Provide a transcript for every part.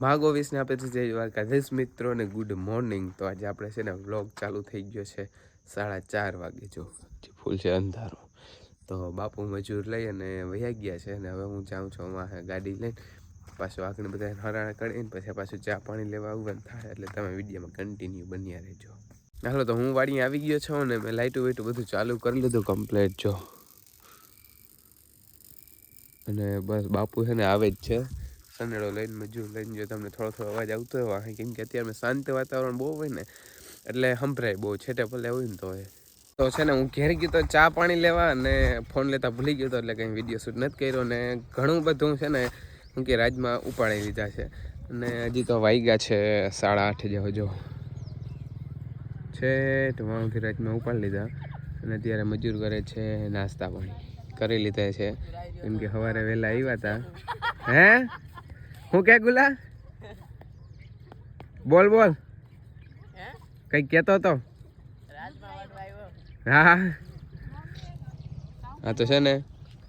ભાગોવીસને આપે છે. જય દ્વારકાધીશ મિત્રો ને ગુડ મોર્નિંગ તો આજે આપણે છે ને વ્લોગ ચાલુ થઈ ગયો છે સાડા ચાર વાગે. જો ફૂલ છે અંધારો. તો બાપુ મજૂર લઈ અને વયા ગયા છે અને હવે હું જાઉં છું અમારે ગાડી લઈને. પાછું આગળ બધા હરાણા કરીને પછી પાછું ચા પાણી લેવા આવવાનું થાય. એટલે તમે વિડીયોમાં કન્ટિન્યુ બન્યા રહેજો. હાલો, તો હું વાડી આવી ગયો છું ને મેં લાઇટું વાઇટું બધું ચાલુ કરી લીધું કમ્પ્લેટ જો. અને બસ બાપુ છે ને આવે જ છે. સનેડો લઈને, મજૂર લઈને જો તમને થોડો થોડો અવાજ આવતો હોય કેમ કે અત્યારે શાંત વાતાવરણ બહુ હોય ને, એટલે સંભળાય બહુ, છેટે ભલે હોય ને તો એ. તો છે ને, હું ઘેર ગયો તો ચા પાણી લેવા અને ફોન લેતા ભૂલી ગયો તો એટલે કંઈ વીડિયો શૂટ નથી કર્યો ને ઘણું બધું છે ને, હું કે રાજમાં ઉપાડી લીધા છે. અને હજી તો વાગ્યા છે સાડા આઠ જેવો, જો. છે વાંથી રાજમાં ઉપાડી લીધા અને અત્યારે મજૂર કરે છે નાસ્તા પાણી. કરી લીધા છે. કેમ કે સવારે વહેલા આવ્યા હતા હે? હું કે ગુલા? બોલ બોલ. કઈ કેતો તો? હા. હા તો છે ને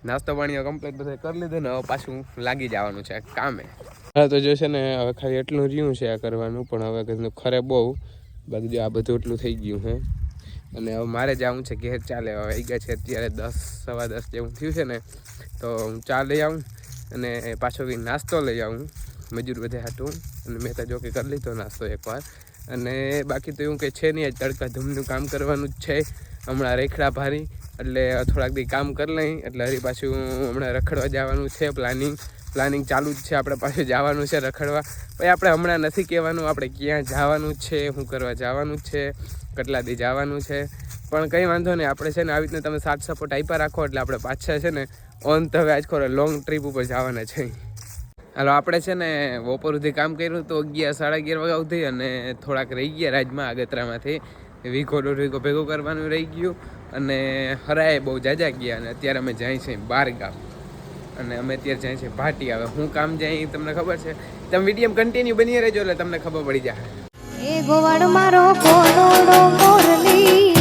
નાસ્તો પાણીઓ કમ્પ્લીટ બધે કરી લીધું ને હવે પાછું લાગી જવાનું છે કામે. હા તો જો છે ને હવે ખાલી એટલું રહ્યું છે આ કરવાનું પણ હવે કીધું ખરે બહુ. બાકી જો આ બધું એટલું થઈ ગયું હે. અને હવે મારે જવું છે ઘેર ચાલે. હવે આવી ગયા છે અત્યારે દસ સવા દસ જેવું થયું છે ને તો હું ચા લઈ આવું. અને પાછો કંઈક નાસ્તો લઈ આવું. મજૂર બધે હાટું. અને મેં તો જોકે કરી લીધો નાસ્તો એકવાર. અને બાકી તો એવું કંઈ છે નહીં. તડકા ધૂમનું કામ કરવાનું જ છે. હમણાં રેખડા ભારી. એટલે થોડાક દી કામ કરી લઈ. એટલે હરી પાછું હમણાં રખડવા જવાનું છે પ્લાનિંગ પ્લાનિંગ ચાલુ જ છે. આપણે પાછું જવાનું છે રખડવા. પછી આપણે હમણાં નથી કહેવાનું. આપણે ક્યાં જવાનું છે? શું કરવા જવાનું છે? કેટલા દી જવાનું છે? પણ કંઈ વાંધો નહીં. આપણે છે ને આવી રીતના તમે સાથ સપોર્ટ આપ્યા રાખો. એટલે આપણે પાછા છે ને ઓન તો હવે આજ લોંગ ટ્રીપ ઉપર જવાના છે. હાલો, આપણે છે ને બપોર સુધી કામ કર્યું તો અગિયાર, સાડા અગિયાર વાગ્યા સુધી અને થોડાક રહી ગયા રાજમાં, આગતરામાંથી. વીઘો દોઢ વીઘો ભેગો કરવાનું રહી ગયું અને હરાએ બહુ જાજા ગયા અને અત્યારે અમે જાય છે બાર ગામ અને અમે અત્યારે જાય છે ભાટી આવે. હું કામ જાય તમને ખબર છે. તમે વીડિયો કન્ટિન્યુ બની રહેજો એટલે તમને ખબર પડી જાય. એ ગોવાડ મારો કોલોડો મોરલી.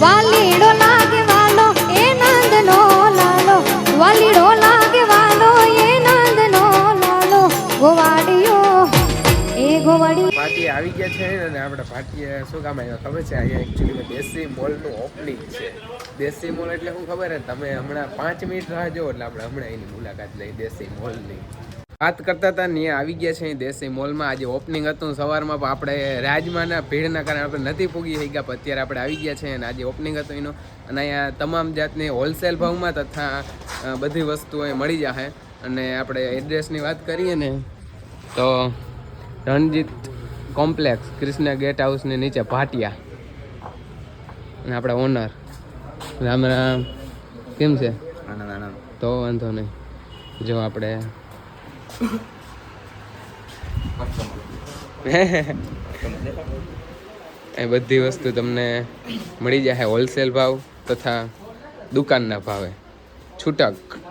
વાલીડો લાગે આવી ગયા છે અને આપણે પાર્ટીએ શું કામ આવ્યા? ખબર છે, અહીંયા એકચ્યુઅલી દેશી મોલનું ઓપનિંગ છે. દેશી મોલ એટલે શું ખબર હે તમે હમણાં પાંચ મિનિટ રાહ જો એટલે આપણે હમણાં એની મુલાકાત લઈ દેશી મોલની. વાત કરતા હતા ને આવી ગયા છે દેશી મોલમાં. આજે ઓપનિંગ હતું સવારમાં પણ આપણે રાજમાના ભીડના કારણે આપણે નથી પૂગી થઈ ગયા પણ અત્યારે આપણે આવી ગયા છે અને આજે ઓપનિંગ હતું એનું. અને અહીંયા તમામ જાતની હોલસેલ ભાવમાં તથા બધી વસ્તુઓ મળી જશે અને આપણે એડ્રેસની વાત કરીએ ને તો રણજીત કોમ્પ્લેક્સ કૃષ્ણ ગેટ હાઉસની નીચે ભાટિયા. અને આપણા ઓનર રામ રામ. કેમ છે? તો વાંધો નહીં. જો આપણે એ બધી વસ્તુ તમને મળી જશે હોલસેલ ભાવ તથા દુકાનના ભાવે. છૂટક.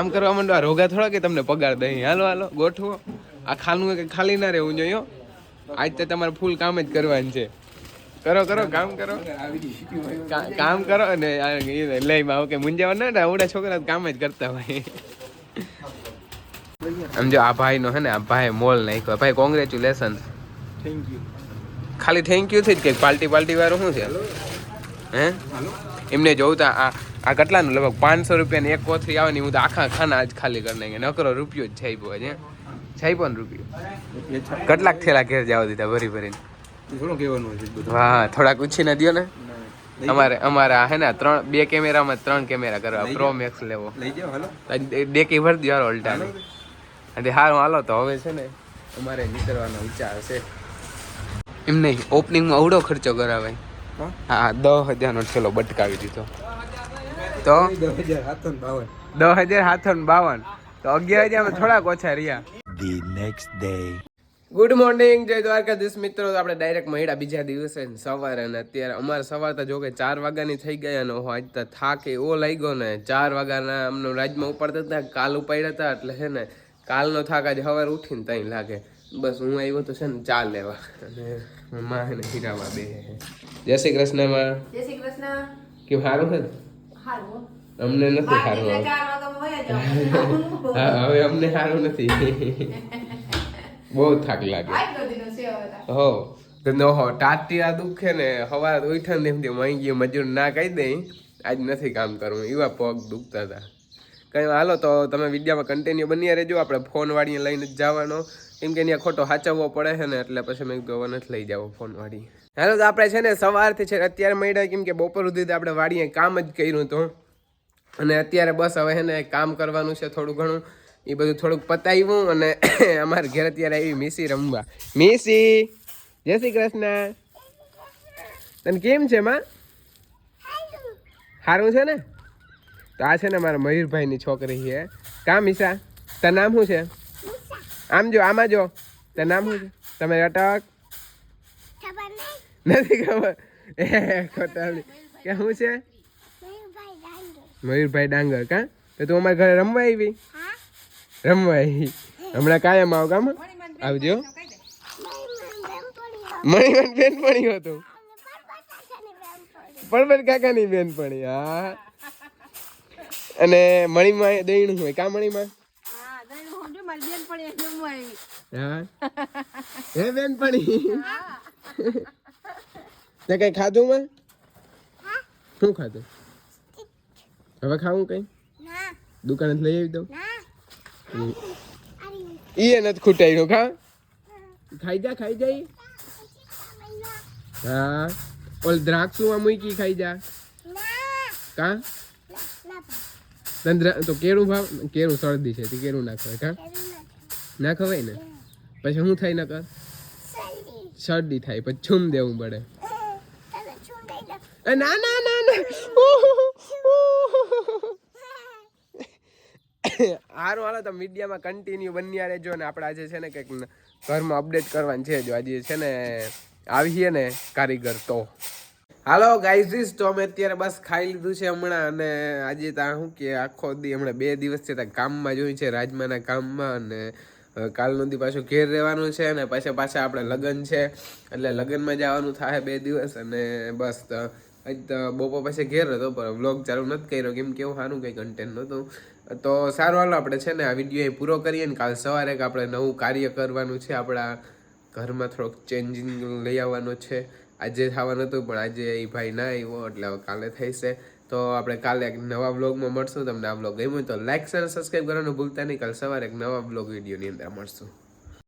કામ કરવા માંડો આ રોગા થોડા કે તમને પગાર દે હાલો હાલો ગોઠવો. આ ખાનું કે ખાલી ના રહેવું જોઈએ. આજ તો તમારે ફૂલ કામ જ કરવાનું છે. કરો કરો કામ કરો. કામ કરો અને લઈ માં કે મુંજાવા ના ને આવડા છોકરા કામ જ કરતા હોય. આમ જો આ ભાઈ નો હે ને આ ભાઈ મોલ નાખ્યો. ભાઈ કોંગ્રેચ્યુલેશન થેન્ક યુ ખાલી થેન્ક યુ થી જ કે પાર્ટી પાર્ટી વાળું શું છે? હે? એમને જોઉં તા આ આ કેટલાનું લગભગ પાંચસો રૂપિયાની એક કોથળી આવે ને હું તો આખા ખાના આજ ખાલી કરી નાખે નકરો રૂપિયો જ છાપ્યો છે છાપ્યો ને રૂપિયો. કેટલાક થેલા ઘેર જવા દીધા ભરી ભરીને. થોડું કહેવાનું વાહ થોડાક ઉછીને દ્યો ને. અમારે અમારે હે ને ત્રણ બે કેમેરામાં ત્રણ કેમેરા કરવા. પ્રો મેક્સ લેવો. લઈ જાઓ હાલો. ડેકી ભરી દો અલ્ટાને અને હારું હાલો તો હવે છે ને અમારે નીકળવાનો વિચાર છે. એમ નહીં ઓપનિંગમાં અવડો ખર્ચો કરાવે હા? હા દસ હજારનો છેલ્લો બટકાવી દીધો. તો? દસ હજાર સાતસો ને બાવન. દસ હજાર સાતસો બાવન. તો અગિયાર હજાર થોડાક ઓછા રહ્યા. The next day good morning જય દ્વારકાધીશ. મિત્રો તો આપણે ડાયરેક્ટ મળ્યા બીજા દિવસે ને સવારે અને અત્યારે અમારે સવાર તો જો કે ચાર વાગ્યાની થઈ ગયા અને આજ તો થાક એવો લાગ્યો ને. ચાર વાગ્યાના અમને રાજમાં ઉપાડતા હતા કાલ ઉપાડ્યા હતા એટલે છે ને કાલનો થાક આજે સવારે ઉઠીને ત્યાં લાગે. બસ હું આવ્યો તો છે ને ચા લેવા. અને માં હીરામાં બે જય શ્રી કૃષ્ણમાં જય શ્રી કૃષ્ણ. કેવું સારું છે અમને નથી સારું હવે. અમને સારું નથી. બહુ થાક લાગે. હો તો નો હો ટાટિયા દુખે ને હવા ઉઠે ને એમ મહી ગયું મજૂર ના કહી દઈ આજ નથી કામ કરવું. એવા પગ દુખતા હતા. કંઈ હાલો તો તમે વિડીયોમાં કન્ટિન્યુ બની રહેજો. આપણે ફોન વાળીને લઈને જ જવાનો. કેમ કે ત્યાં ખોટો સાચવવો પડે છે ને એટલે પછી મેં કીધું નથી લઈ જાવ ફોન વાળી. હાલો તો આપણે છે ને સવારથી છે અત્યારે મળ્યા કેમ કે બપોર સુધી તો આપણે વાડીએ કામ જ કર્યું હતું. અને અત્યારે બસ હવે છે ને કામ કરવાનું છે થોડું ઘણું. એ બધું થોડુંક પતાવ્યું અને અમારે ઘેર અત્યારે આવી મીસી રમવા. મીસી! જય શ્રી કૃષ્ણ. તને કેમ છે માં? સારું છે ને? તો આ છે ને મારા મયુરભાઈની છોકરી છે. કા મીસા? તાર નામ શું છે? આમ જો આમાં જો. તાર નામ શું છે? તમે અટક. નથી ખબર. એ ખોટાલી. કે શું છે? મયુરભાઈ ડાંગર કા? તો તું અમારા ઘરે રમવા આવી? રમવા આવી. હમણાં કાયમ આવ ગામ આવજો. મણીવન બેનપણી હતું પરબત કાકાની બેનપણી હા. અને મણીમાં દહીણું હોય. કા મણીમાં? હા, હે બેન મારી બેનપણીએ જમવા આવી. હા હે બેનપણી તે કઈ ખાધું માં? શું ખાધું? હવે ખાવું કઈ? દુકાને લઈ આવી દઉં? ઈ નથી ખૂટાયું ખા? ખાઈ જા ખાઈ જા ઈ. હા. ઓલ દ્રાક્ષુ આ મૂકી ખાઈ જા. કા? તંદ્ર તો કેળું ભાવ કેળું શરદી છે તે કેળું ના ખવાય કા ના ખવાય ને? પછી શું થાય ના કર શરદી થાય પછી છૂમ દેવું પડે. ના ના ના ના હારું હાલો તો મીડિયામાં કન્ટિન્યુ બન્યા રહેજો ને આપણે આજે છે ને કંઈક ઘરમાં અપડેટ કરવાની છે જો. આજે છે ને આવીએ ને કારીગર તો. હાલો ગાઈઝીસ તો અમે અત્યારે બસ ખાઈ લીધું છે હમણાં અને આજે ત્યાં શું કે આખો દી હમણાં બે દિવસ છે ત્યાં કામમાં જોયું છે રાજમાના કામમાં અને કાલનો દી પાછું ઘેર રહેવાનું છે અને પાછા પાછા આપણે લગ્ન છે. એટલે લગ્નમાં જવાનું થાય બે દિવસ અને બસ બપોર પાસે ઘેર હતો, પણ વ્લોગ ચાલુ નથી કર્યો. કેમ કે એવું સારું કંઈ કન્ટેન્ટ નહોતું. તો સારું, હાલો આપણે છે ને આ વીડિયો અહીં પૂરો કરીએ ને કાલ સવારે કે આપણે નવું કાર્ય કરવાનું છે. આપણા ઘરમાં થોડોક ચેન્જિંગ લઈ આવવાનો છે. આજે થવાનું હતું, પણ આજે એ ભાઈ ના આવ્યો, એટલે હવે કાલે થઈશે. તો આપણે કાલે એક નવા બ્લોગમાં મળશું. તમને આ બ્લોગ ગમ્યું તો લાઇક અને સબસ્ક્રાઈબ કરવાનું ભૂલતા નહીં. કાલ સવારે એક નવા બ્લોગ વિડીયોની અંદર મળશું.